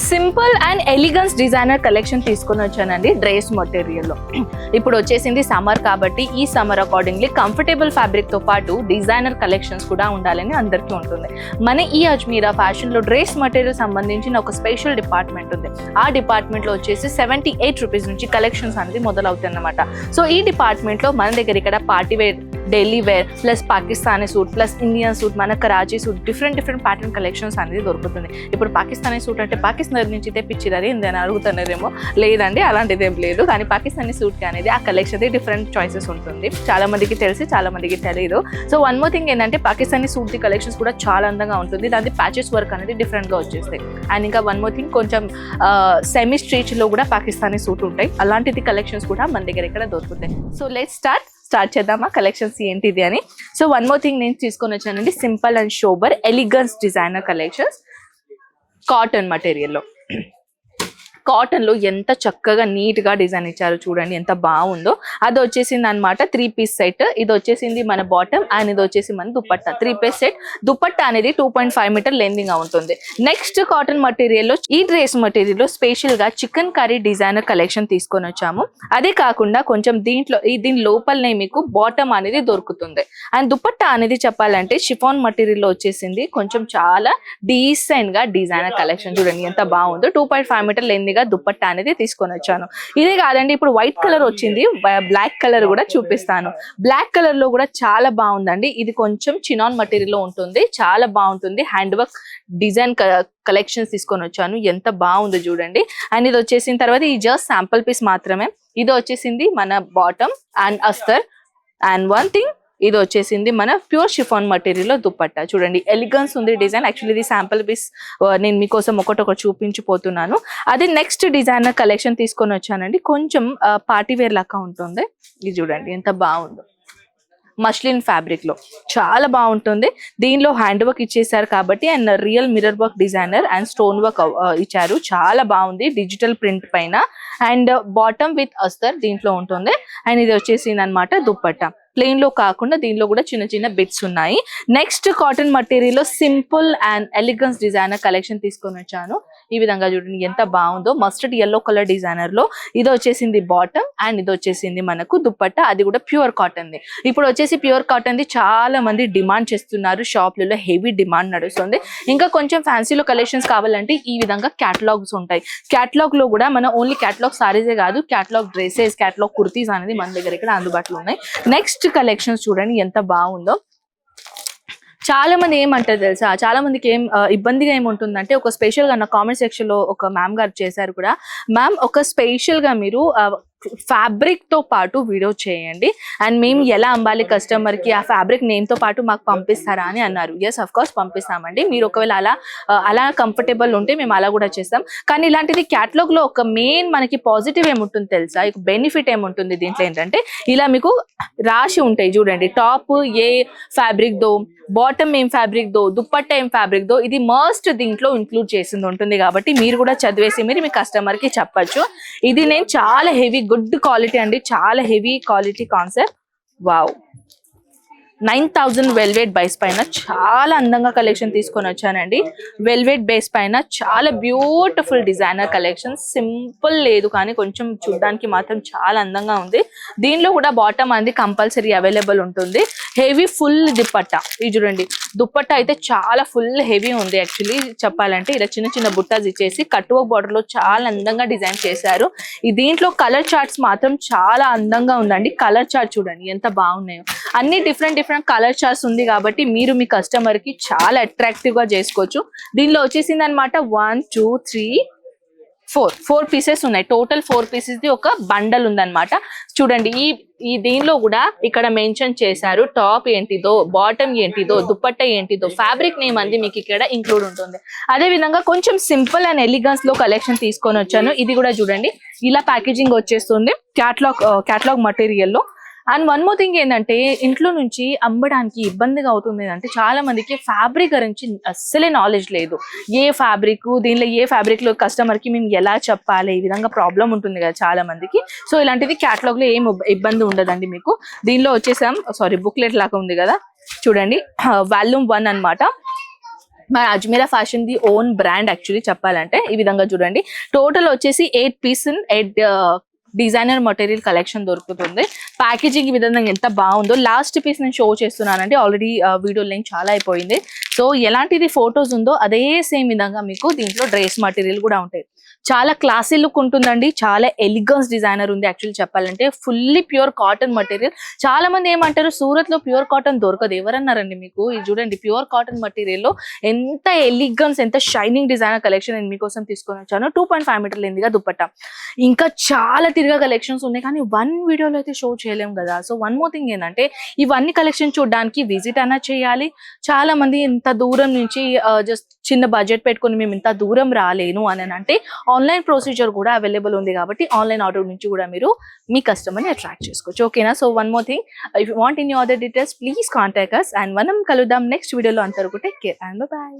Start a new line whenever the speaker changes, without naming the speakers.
Simple and elegance designer collection తీసుకొని వచ్చానండి dress మెటీరియల్లో ఇప్పుడు వచ్చేసింది సమ్మర్ కాబట్టి ఈ సమ్మర్ అకార్డింగ్లీ కంఫర్టబుల్ ఫ్యాబ్రిక్తో పాటు డిజైనర్ కలెక్షన్స్ కూడా ఉండాలని అందరికీ ఉంటుంది. మన ఈ అజ్మీరా ఫ్యాషన్లో డ్రెస్ మెటీరియల్ సంబంధించిన ఒక స్పెషల్ డిపార్ట్మెంట్ ఉంది. ఆ డిపార్ట్మెంట్లో వచ్చేసి సెవెంటీ ఎయిట్ రూపీస్ నుంచి కలెక్షన్స్ అనేది మొదలవుతాయి అన్నమాట సో ఈ డిపార్ట్మెంట్లో మన దగ్గర ఇక్కడ party wear daily wear plus Pakistani suit plus Indian suit మన Karachi suit different different pattern collections అనేది దొరుకుతుంది. ఇప్పుడు పాకిస్తానీ సూట్ అంటే పాకిస్తాన్ నుంచి తెప్పించిరని నేను అడుగుతున్నారేమో లేదండి అలాంటిది ఏం లేదు. కానీ పాకిస్తానీ సూట్ అనేది ఆ కలెక్షన్ డిఫరెంట్ చాయిసెస్ ఉంటుంది. చాలా మందికి తెలిసి చాలా మందికి తెలియదు సో వన్ మోర్ థింగ్ ఏంటంటే పాకిస్తానీ సూట్ ది కలెక్షన్స్ కూడా చాలా అందంగా ఉంటుంది. దాని ప్యాచెస్ వర్క్ అనేది డిఫరెంట్గా వచ్చేస్తాయి. అండ్ ఇంకా వన్ మోర్ థింగ్ కొంచెం సెమీ స్ట్రీచ్లో కూడా పాకిస్తానీ సూట్ ఉంటాయి. అలాంటిది కలెక్షన్స్ కూడా మన దగ్గర ఇక్కడ దొరుకుతాయి. సో లెట్ స్టార్ట్ స్టార్ట్ చేద్దామా? కలెక్షన్స్ ఏంటిది అని. సో వన్ మోర్ థింగ్ నేను తీసుకొని వచ్చానండి. Simple and sober elegance designer collections cotton మటీరియల్లో కాటన్లో ఎంత చక్కగా నీట్గా డిజైన్ ఇచ్చారో చూడండి ఎంత బాగుందో. అది వచ్చేసింది అనమాట త్రీ పీస్ సెట్. ఇది వచ్చేసింది మన బాటమ్ అండ్ ఇది వచ్చేసి మన dupatta. Three piece set. Dupatta అనేది టూ పాయింట్ ఫైవ్ మీటర్ లెందింగ్ ఉంటుంది నెక్స్ట్ కాటన్ మటీరియల్లో ఈ డ్రెస్ స్పెషల్గా చికెన్ కర్రీ డిజైనర్ కలెక్షన్ తీసుకొని వచ్చాము. అదే కాకుండా కొంచెం దీంట్లో దీని లోపలనే మీకు బాటమ్ అనేది దొరుకుతుంది. అండ్ దుపట్టా అనేది చెప్పాలంటే షిఫాన్ మటీరియల్ వచ్చేసింది. కొంచెం చాలా డీసెంట్గా డిజైనర్ కలెక్షన్ చూడండి ఎంత బాగుందో. టూ పాయింట్ ఫైవ్ మీటర్ లెందింగ్ దుపట్టా అనేది తీసుకొని వచ్చాను. ఇదే కాదండి ఇప్పుడు వైట్ కలర్ వచ్చింది బ్లాక్ కలర్ కూడా చూపిస్తాను. బ్లాక్ కలర్లో కూడా చాలా బాగుందండి. ఇది కొంచెం చినాన్ మటీరియల్లో ఉంటుంది. చాలా బాగుంటుంది. హ్యాండ్ వర్క్ డిజైన్ కలెక్షన్స్ తీసుకొని వచ్చాను. ఎంత బాగుందో చూడండి. అండ్ ఇది వచ్చేసిన తర్వాత ఈ జస్ట్ శాంపుల్ పీస్ మాత్రమే. ఇది వచ్చేసింది మన బాటమ్ అండ్ అస్తర్ అండ్ వన్ థింగ్ ఇది వచ్చేసింది మన ప్యూర్ షిఫాన్ మటీరియల్లో లో చూడండి ఎలిగన్స్ ఉంది డిజైన్ యాక్చువల్లీ ఇది శాంపుల్ పీస్ నేను మీకోసం ఒకటొకటి చూపించిపోతున్నాను. అది నెక్స్ట్ డిజైన్ కలెక్షన్ తీసుకొని వచ్చానండి. కొంచెం పార్టీ వేర్ లాగా ఉంటుంది. ఇది చూడండి ఎంత బాగుందో. మష్లిన్ ఫ్యాబ్రిక్లో చాలా బాగుంటుంది. దీనిలో హ్యాండ్ వర్క్ ఇచ్చేసారు కాబట్టి and real mirror work designer and stone work ఇచ్చారు. చాలా బాగుంది డిజిటల్ ప్రింట్ పైన. అండ్ బాటమ్ విత్ అస్తర్ దీంట్లో ఉంటుంది. అండ్ ఇది వచ్చేసింది అనమాట దుప్పట్ట ప్లెయిన్లో కాకుండా దీనిలో కూడా చిన్న చిన్న బిట్స్ ఉన్నాయి. Next cotton మటీరియల్లో simple and elegance designer collection తీసుకొని వచ్చాను. ఈ విధంగా చూడండి ఎంత బాగుందో. మస్టర్డ్ ఎల్లో కలర్ డిజైనర్లో ఇది వచ్చేసింది బాటమ్ అండ్ ఇది వచ్చేసింది మనకు దుప్పట్టా. అది కూడా ప్యూర్ కాటన్ ది. ఇప్పుడు వచ్చేసి ప్యూర్ కాటన్ ది చాలా మంది డిమాండ్ చేస్తున్నారు. షాప్లలో హెవీ డిమాండ్ నడుస్తుంది. ఇంకా కొంచెం ఫ్యాన్సీలో కలెక్షన్స్ కావాలంటే ఈ విధంగా క్యాటలాగ్స్ ఉంటాయి. క్యాటలాగ్లో కూడా మనం ఓన్లీ క్యాటలాగ్ సారీసే కాదు క్యాటలాగ్ డ్రెస్సెస్ క్యాటలాగ్ కుర్తీస్ అనేది మన దగ్గర ఇక్కడ అందుబాటులో ఉన్నాయి. నెక్స్ట్ కలెక్షన్స్ చూడండి ఎంత బాగుందో. చాలా మంది ఏమంటారు తెలుసా? చాలా మందికి ఏం ఇబ్బందిగా ఏముంటుందంటే ఒక స్పెషల్గా నా కామెంట్ సెక్షన్లో ఒక మ్యామ్ గారు చేశారు కూడా. మ్యామ్ ఒక స్పెషల్గా మీరు ఫ్యాబ్రిక్తో పాటు వీడియో చేయండి. అండ్ మేము ఎలా అమ్మాలి కస్టమర్కి ఆ ఫ్యాబ్రిక్ నేమ్తో పాటు మాకు పంపిస్తారా అని అన్నారు. ఎస్ అఫ్ కోర్స్ పంపిస్తామండి. మీరు ఒకవేళ అలా అలా కంఫర్టబుల్ ఉంటే మేము అలా కూడా చేస్తాం. కానీ ఇలాంటిది క్యాటలాగ్లో ఒక మెయిన్ మనకి పాజిటివ్ ఏముంటుంది తెలుసా? బెనిఫిట్ ఏముంటుంది దీంట్లో ఏంటంటే ఇలా మీకు రాసి ఉంటాయి చూడండి. టాప్ ఏ ఫ్యాబ్రిక్ దో బాటమ్ ఏం ఫ్యాబ్రిక్ దో దుప్పట్ట ఏం ఫ్యాబ్రిక్ దో ఇది మస్ట్ దీంట్లో ఇంక్లూడ్ చేసింది ఉంటుంది కాబట్టి మీరు కూడా చదివేసి మీరు మీ కస్టమర్కి చెప్పచ్చు. ఇది నేను చాలా హెవీ గుడ్ క్వాలిటీ అండి. చాలా heavy quality concept. Wow. Nine thousand velvet buys పైన చాలా అందంగా కలెక్షన్ తీసుకొని వచ్చానండి. వెల్వేట్ బేస్ పైన చాలా బ్యూటిఫుల్ డిజైనర్ కలెక్షన్. సింపుల్ లేదు కానీ కొంచెం చూడడానికి మాత్రం చాలా అందంగా ఉంది. దీనిలో కూడా బాటమ్ అనేది కంపల్సరీ అవైలబుల్ ఉంటుంది. Heavy full dupatta. ఇది చూడండి. దుప్పట్ట అయితే చాలా ఫుల్ హెవీ ఉంది యాక్చువల్లీ. చెప్పాలంటే ఇలా చిన్న చిన్న బుట్టాస్ ఇచ్చేసి కట్టువ బార్డర్లో చాలా అందంగా డిజైన్ చేశారు. ఈ దీంట్లో కలర్ చార్ట్స్ మాత్రం చాలా అందంగా ఉందండి. కలర్ చార్ట్ చూడండి ఎంత బాగున్నాయో. అన్ని డిఫరెంట్ డిఫరెంట్ కలర్ చార్ట్స్ ఉంది కాబట్టి మీరు మీ కస్టమర్కి చాలా అట్రాక్టివ్గా చేసుకోవచ్చు. దీనిలో వచ్చేసింది అనమాట one two three four four pieces ఉన్నాయి. టోటల్ ఫోర్ పీసెస్ ది ఒక బండల్ ఉందన్నమాట. చూడండి ఈ ఈ దీనిలో కూడా ఇక్కడ మెన్షన్ చేశారు టాప్ ఏంటిదో బాటమ్ ఏంటిదో దుప్పట్ట ఏంటిదో ఫ్యాబ్రిక్ నేమ్ అంది మీకు ఇక్కడ ఇంక్లూడ్ ఉంటుంది. అదే విధంగా కొంచెం సింపుల్ అండ్ ఎలిగన్స్లో కలెక్షన్ తీసుకొని వచ్చాను. ఇది కూడా చూడండి. ఇలా ప్యాకేజింగ్ వచ్చేస్తుంది. క్యాట్లాగ్ క్యాట్లాగ్ మటీరియల్లో అండ్ వన్ మోర్ థింగ్ ఏంటంటే ఇంట్లో నుంచి అమ్మడానికి ఇబ్బందిగా అవుతుంది అంటే చాలా మందికి ఫ్యాబ్రిక్ గురించి అస్సలే నాలెడ్జ్ లేదు. ఏ ఫ్యాబ్రిక్ దీనిలో ఏ ఫ్యాబ్రిక్లో కస్టమర్కి మేము ఎలా చెప్పాలి ఈ విధంగా ప్రాబ్లం ఉంటుంది కదా చాలా మందికి. సో ఇలాంటిది క్యాటలాగ్లో ఏం ఇబ్బంది ఉండదండి మీకు. దీనిలో వచ్చేసాం సారీ బుక్లెట్ లాగా ఉంది కదా. చూడండి వాల్యూమ్ వన్ అన్నమాట. మన Ajmera fashion the own brand actually చెప్పాలంటే ఈ విధంగా చూడండి. టోటల్ వచ్చేసి eight piece eight designer material collection దొరుకుతుంది. ప్యాకేజింగ్ విధంగా ఎంత బాగుందో లాస్ట్ పీస్ నేను షో చేస్తున్నానంటే ఆల్రెడీ వీడియో లెంగ్ చాలా అయిపోయింది. సో ఎలాంటిది ఫొటోస్ ఉందో అదే సేమ్ విధంగా మీకు దీంట్లో డ్రెస్ మటీరియల్ కూడా ఉంటాయి. చాలా క్లాసీ లుక్ ఉంటుందండి. చాలా ఎలిగన్స్ డిజైనర్ ఉంది యాక్చువల్లీ చెప్పాలంటే. Fully pure cotton material. చాలా మంది ఏమంటారు సూరత్లో ప్యూర్ కాటన్ దొరకదు. ఎవరన్నారండి మీకు? ఇది చూడండి ప్యూర్ కాటన్ మటీరియల్లో ఎంత ఎలిగన్స్ ఎంత షైనింగ్ డిజైనర్ కలెక్షన్ నేను మీకోసం తీసుకొని వచ్చాను. టూ పాయింట్ ఫైవ్ మీటర్ ఎందుగా దుప్పట్ట ఇంకా చాలా తిరిగా కలెక్షన్స్ ఉన్నాయి. కానీ వన్ వీడియోలో అయితే షో చేయలేం కదా. సో వన్ మోర్ థింగ్ ఏంటంటే ఇవన్నీ కలెక్షన్ చూడడానికి విజిట్ అయినా చేయాలి. చాలా మంది ఇంత దూరం నుంచి జస్ట్ చిన్న బడ్జెట్ పెట్టుకొని మేము ఇంత దూరం రాలేను అని అంటే ఆన్లైన్ ప్రొసీజర్ కూడా అవైలబుల్ ఉంది కాబట్టి ఆన్లైన్ ఆర్డర్ నుంచి కూడా మీరు మీ కస్టమర్ని అట్రాక్ట్ చేసుకోవచ్చు. ఓకేనా so one more thing if want in other details please contact us and మనం కలుద్దాం నెక్స్ట్ వీడియోలో అంతవరకు. Take care and bye